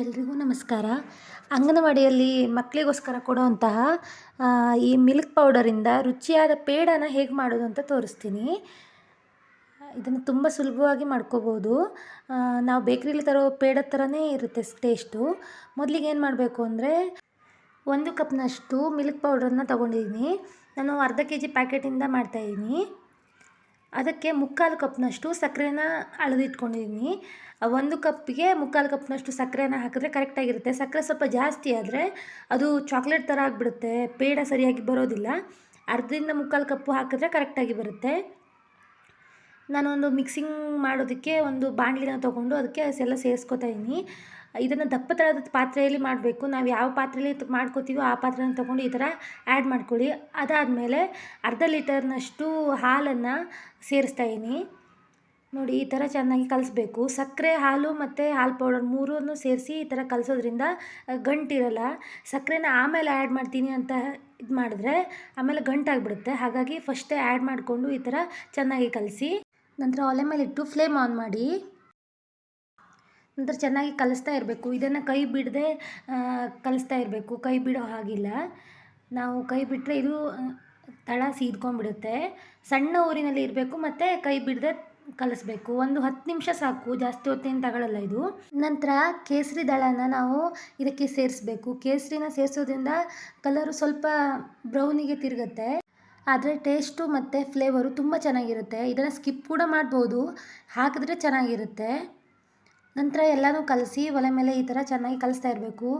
ಎಲ್ರಿಗೂ ನಮಸ್ಕಾರ. ಅಂಗನವಾಡಿಯಲ್ಲಿ ಮಕ್ಕಳಿಗೋಸ್ಕರ ಕೊಡುವಂತಹ ಈ ಮಿಲ್ಕ್ ಪೌಡರಿಂದ ರುಚಿಯಾದ ಪೇಡನ ಹೇಗೆ ಮಾಡೋದು ಅಂತ ತೋರಿಸ್ತೀನಿ. ಇದನ್ನು ತುಂಬ ಸುಲಭವಾಗಿ ಮಾಡ್ಕೋಬೋದು. ನಾವು ಬೇಕ್ರಿಲಿ ತರೋ ಪೇಡ ಥರನೇ ಇರುತ್ತೆ ಟೇಸ್ಟು. ಮೊದಲಿಗೆ ಏನು ಮಾಡಬೇಕು ಅಂದರೆ, ಒಂದು ಕಪ್ನಷ್ಟು ಮಿಲ್ಕ್ ಪೌಡ್ರನ್ನ ತೊಗೊಂಡಿದ್ದೀನಿ. ನಾನು ಅರ್ಧ ಕೆ ಜಿ ಪ್ಯಾಕೆಟಿಂದ ಮಾಡ್ತಾಯಿದ್ದೀನಿ ಅದಕ್ಕೆ ಮುಕ್ಕಾಲು ಕಪ್ನಷ್ಟು ಸಕ್ಕರೆನ ಅಳದಿಟ್ಕೊಂಡಿದ್ದೀನಿ. ಒಂದು ಕಪ್ಪಿಗೆ ಮುಕ್ಕಾಲು ಕಪ್ನಷ್ಟು ಸಕ್ಕರೆನ ಹಾಕಿದ್ರೆ ಕರೆಕ್ಟಾಗಿರುತ್ತೆ ಸಕ್ಕರೆ ಸ್ವಲ್ಪ ಜಾಸ್ತಿ ಆದರೆ ಅದು ಚಾಕ್ಲೇಟ್ ಥರ ಆಗಿಬಿಡುತ್ತೆ. ಪೇಡ ಸರಿಯಾಗಿ ಬರೋದಿಲ್ಲ. ಅರ್ಧದಿಂದ ಮುಕ್ಕಾಲು ಕಪ್ಪು ಹಾಕಿದ್ರೆ ಕರೆಕ್ಟಾಗಿ ಬರುತ್ತೆ. ನಾನೊಂದು ಮಿಕ್ಸಿಂಗ್ ಮಾಡೋದಕ್ಕೆ ಒಂದು ಬಾಣಲಿನ ತೊಗೊಂಡು ಅದಕ್ಕೆ ಎಲ್ಲ ಸೇರಿಸ್ಕೊತಾ ಇದ್ದೀನಿ. ಇದನ್ನು ದಪ್ಪ ಪಾತ್ರೆಯಲ್ಲಿ ಮಾಡಬೇಕು. ನಾವು ಯಾವ ಪಾತ್ರೆಯಲ್ಲಿ ಮಾಡ್ಕೋತೀವೋ ಆ ಪಾತ್ರೆನ ತೊಗೊಂಡು ಈ ಥರ ಆ್ಯಡ್ ಮಾಡ್ಕೊಳ್ಳಿ. ಅದಾದಮೇಲೆ ಅರ್ಧ ಲೀಟರ್ನಷ್ಟು ಹಾಲನ್ನು ಸೇರಿಸ್ತಾ ಇದ್ದೀನಿ ನೋಡಿ, ಈ ಥರ ಚೆನ್ನಾಗಿ ಕಲಿಸ್ಬೇಕು. ಸಕ್ಕರೆ, ಹಾಲು ಮತ್ತು ಹಾಲು ಪೌಡರ್ ಮೂರನ್ನು ಸೇರಿಸಿ ಈ ಥರ ಕಲಿಸೋದ್ರಿಂದ ಗಂಟಿರಲ್ಲ. ಸಕ್ಕರೆನ ಆಮೇಲೆ ಆ್ಯಡ್ ಮಾಡ್ತೀನಿ ಅಂತ ಇದು ಮಾಡಿದ್ರೆ ಆಮೇಲೆ ಗಂಟಾಗಿಬಿಡುತ್ತೆ. ಹಾಗಾಗಿ ಫಸ್ಟೇ ಆ್ಯಡ್ ಮಾಡಿಕೊಂಡು ಈ ಥರ ಚೆನ್ನಾಗಿ ಕಲಸಿ. ನಂತರ ಒಲೆ ಮೇಲೆ ಇಟ್ಟು ಫ್ಲೇಮ್ ಆನ್ ಮಾಡಿ. ನಂತರ ಚೆನ್ನಾಗಿ ಕಲಿಸ್ತಾ ಇರಬೇಕು. ಇದನ್ನು ಕೈ ಬಿಡದೆ ಕಲಿಸ್ತಾ ಇರಬೇಕು. ಕೈ ಬಿಡೋ ಹಾಗಿಲ್ಲ. ನಾವು ಕೈ ಬಿಟ್ಟರೆ ಇದು ತಳ ಸೀದ್ಕೊಂಡ್ಬಿಡುತ್ತೆ. ಸಣ್ಣ ಊರಿನಲ್ಲಿ ಇರಬೇಕು ಮತ್ತು ಕೈ ಬಿಡದೆ ಕಲಿಸ್ಬೇಕು. ಒಂದು ಹತ್ತು ನಿಮಿಷ ಸಾಕು. ಜಾಸ್ತಿ ಹೊತ್ತೇನು ತಗೊಳ್ಳಲ್ಲ ಇದು. ನಂತರ ಕೇಸರಿ ದಳನ ನಾವು ಇದಕ್ಕೆ ಸೇರಿಸ್ಬೇಕು. ಕೇಸರಿನ ಸೇರಿಸೋದ್ರಿಂದ ಕಲರು ಸ್ವಲ್ಪ ಬ್ರೌನಿಗೆ ತಿರುಗುತ್ತೆ. ಆದರೆ ಟೇಸ್ಟು ಮತ್ತು ಫ್ಲೇವರು ತುಂಬ ಚೆನ್ನಾಗಿರುತ್ತೆ. ಇದನ್ನು ಸ್ಕಿಪ್ ಕೂಡ ಮಾಡ್ಬೋದು. ಹಾಕಿದ್ರೆ ಚೆನ್ನಾಗಿರುತ್ತೆ. ನಂತರ ಎಲ್ಲನೂ ಕಲಸಿ ಒಲೆ ಮೇಲೆ ಈ ಥರ ಚೆನ್ನಾಗಿ ಕಲಿಸ್ತಾ ಇರಬೇಕು.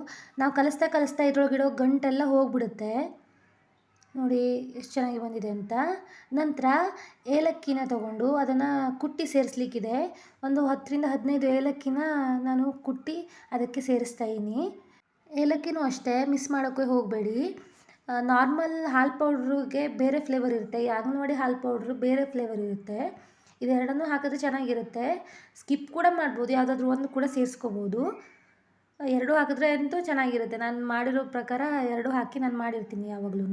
ನಾವು ಕಲಿಸ್ತಾ ಕಲಿಸ್ತಾ ಇದ್ರೊಳಗಿಡೋ ಗಂಟೆಲ್ಲ ಹೋಗ್ಬಿಡುತ್ತೆ. ನೋಡಿ ಎಷ್ಟು ಚೆನ್ನಾಗಿ ಬಂದಿದೆ ಅಂತ. ನಂತರ ಏಲಕ್ಕಿನ ತಗೊಂಡು ಅದನ್ನು ಕುಟ್ಟಿ ಸೇರಿಸ್ಲಿಕ್ಕಿದೆ. ಒಂದು ಹತ್ತರಿಂದ ಹದಿನೈದು ಏಲಕ್ಕಿನ ನಾನು ಕುಟ್ಟಿ ಅದಕ್ಕೆ ಸೇರಿಸ್ತಾ ಇದ್ದೀನಿ. ಏಲಕ್ಕಿನೂ ಅಷ್ಟೇ, ಮಿಸ್ ಮಾಡೋಕ್ಕೆ ಹೋಗಬೇಡಿ. ನಾರ್ಮಲ್ ಹಾಲು ಪೌಡ್ರಿಗೆ ಬೇರೆ ಫ್ಲೇವರ್ ಇರುತ್ತೆ. ಅಂಗನವಾಡಿ ಹಾಲು ಪೌಡ್ರು ಬೇರೆ ಫ್ಲೇವರ್ ಇರುತ್ತೆ. ಇದೆರಡನ್ನೂ ಹಾಕಿದ್ರೆ ಚೆನ್ನಾಗಿರುತ್ತೆ. ಸ್ಕಿಪ್ ಕೂಡ ಮಾಡ್ಬೋದು, ಯಾವುದಾದ್ರೂ ಒಂದು ಕೂಡ ಸೇರಿಸ್ಕೋಬೋದು. ಎರಡೂ ಹಾಕಿದ್ರೆ ಅಂತೂ ಚೆನ್ನಾಗಿರುತ್ತೆ. ನಾನು ಮಾಡಿರೋ ಪ್ರಕಾರ ಎರಡೂ ಹಾಕಿ ನಾನು ಮಾಡಿರ್ತೀನಿ ಯಾವಾಗ್ಲೂ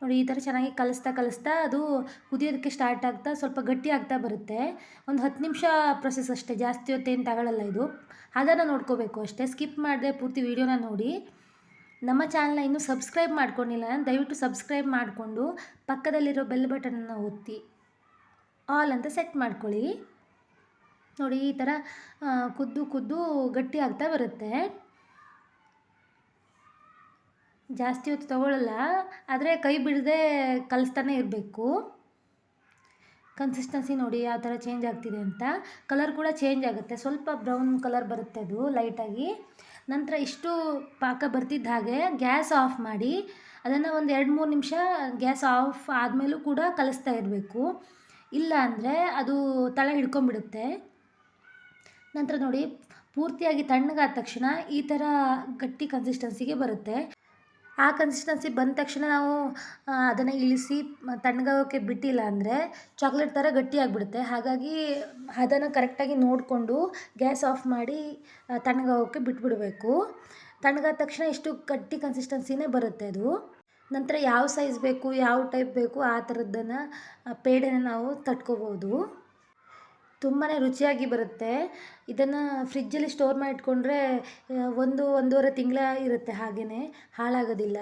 ನೋಡಿ, ಈ ಥರ ಚೆನ್ನಾಗಿ ಕಲಿಸ್ತಾ ಕಲಿಸ್ತಾ ಅದು ಕುದಿಯೋದಕ್ಕೆ ಸ್ಟಾರ್ಟ್ ಆಗ್ತಾ ಸ್ವಲ್ಪ ಗಟ್ಟಿ ಆಗ್ತಾ ಬರುತ್ತೆ. ಒಂದು ಹತ್ತು ನಿಮಿಷ ಪ್ರೊಸೆಸ್ ಅಷ್ಟೇ, ಜಾಸ್ತಿ ಹೊತ್ತೇನು ತಗೊಳ್ಳಲ್ಲ ಇದು. ಅದನ್ನು ನೋಡ್ಕೋಬೇಕು ಅಷ್ಟೇ. ಸ್ಕಿಪ್ ಮಾಡಿದೆ ಪೂರ್ತಿ ವೀಡಿಯೋನ ನೋಡಿ. ನಮ್ಮ ಚಾನಲ್ನ ಇನ್ನೂ ಸಬ್ಸ್ಕ್ರೈಬ್ ಮಾಡ್ಕೊಂಡಿಲ್ಲ, ದಯವಿಟ್ಟು ಸಬ್ಸ್ಕ್ರೈಬ್ ಮಾಡಿಕೊಂಡು ಪಕ್ಕದಲ್ಲಿರೋ ಬೆಲ್ ಬಟನನ್ನು ಒತ್ತಿ. ಆಲ್ ಅಂತ ಸೆಟ್ ಮಾಡ್ಕೊಳ್ಳಿ. ನೋಡಿ ಈ ಥರ ಕುದ್ದು ಕುದ್ದು ಗಟ್ಟಿ ಆಗ್ತಾ ಬರುತ್ತೆ. ಜಾಸ್ತಿ ಹೊತ್ತು ತಗೊಳ್ಳಲ್ಲ ಆದರೆ ಕೈ ಬಿಡದೆ ಕಲಿಸ್ತಾನೆ ಇರಬೇಕು. ಕನ್ಸಿಸ್ಟೆನ್ಸಿ ನೋಡಿ ಯಾವ ಥರ ಚೇಂಜ್ ಆಗ್ತಿದೆ ಅಂತ. ಕಲರ್ ಕೂಡ ಚೇಂಜ್ ಆಗುತ್ತೆ. ಸ್ವಲ್ಪ ಬ್ರೌನ್ ಕಲರ್ ಬರುತ್ತೆ ಅದು ಲೈಟಾಗಿ ನಂತರ ಇಷ್ಟು ಪಾಕ ಬರ್ತಿದ್ದ ಹಾಗೆ ಗ್ಯಾಸ್ ಆಫ್ ಮಾಡಿ, ಅದನ್ನು ಒಂದು ಎರಡು ಮೂರು ನಿಮಿಷ ಗ್ಯಾಸ್ ಆಫ್ ಆದಮೇಲೂ ಕೂಡ ಕಲಿಸ್ತಾ ಇರಬೇಕು. ಇಲ್ಲ ಅಂದರೆ ಅದು ತಳ ಹಿಡ್ಕೊಂಬಿಡುತ್ತೆ ನಂತರ ನೋಡಿ, ಪೂರ್ತಿಯಾಗಿ ತಣ್ಣಗಾದ ತಕ್ಷಣ ಈ ಥರ ಗಟ್ಟಿ ಕನ್ಸಿಸ್ಟೆನ್ಸಿಗೆ ಬರುತ್ತೆ. ಆ ಕನ್ಸಿಸ್ಟೆನ್ಸಿ ಬಂದ ತಕ್ಷಣ ನಾವು ಅದನ್ನು ಇಳಿಸಿ ತಣ್ಣಗಾಗೋಕ್ಕೆ ಬಿಟ್ಟಿಲ್ಲ ಅಂದರೆ ಚಾಕ್ಲೇಟ್ ಥರ ಗಟ್ಟಿಯಾಗಿಬಿಡುತ್ತೆ ಹಾಗಾಗಿ ಅದನ್ನು ಕರೆಕ್ಟಾಗಿ ನೋಡಿಕೊಂಡು ಗ್ಯಾಸ್ ಆಫ್ ಮಾಡಿ ತಣ್ಣಗಾಗೋಕ್ಕೆ ಬಿಟ್ಬಿಡಬೇಕು. ತಣ್ಣಗಾದ ತಕ್ಷಣ ಇಷ್ಟು ಗಟ್ಟಿ ಕನ್ಸಿಸ್ಟೆನ್ಸಿನೇ ಬರುತ್ತೆ ಅದು. ನಂತರ ಯಾವ ಸೈಜ್ ಬೇಕು, ಯಾವ ಟೈಪ್ ಬೇಕು ಆ ಥರದ್ದನ್ನು ಪೇಡೆನ ನಾವು ತಟ್ಕೋಬೋದು. ತುಂಬಾ ರುಚಿಯಾಗಿ ಬರುತ್ತೆ. ಇದನ್ನು ಫ್ರಿಜ್ಜಲ್ಲಿ ಸ್ಟೋರ್ ಮಾಡಿ ಇಟ್ಕೊಂಡ್ರೆ ಒಂದು, ಒಂದೂವರೆ ತಿಂಗಳ ಇರುತ್ತೆ ಹಾಗೆಯೇ ಹಾಳಾಗೋದಿಲ್ಲ.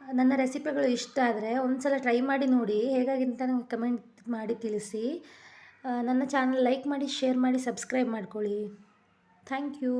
ನನ್ನ ರೆಸಿಪಿಗಳು ಇಷ್ಟ ಆದರೆ ಒಂದು ಸಲ ಟ್ರೈ ಮಾಡಿ ನೋಡಿ ಹೇಗಾಗಿಂತ ನನಗೆ ಕಮೆಂಟ್ ಮಾಡಿ ತಿಳಿಸಿ. ನನ್ನ ಚಾನಲ್ ಲೈಕ್ ಮಾಡಿ ಶೇರ್ ಮಾಡಿ ಸಬ್ಸ್ಕ್ರೈಬ್ ಮಾಡ್ಕೊಳ್ಳಿ. Thank you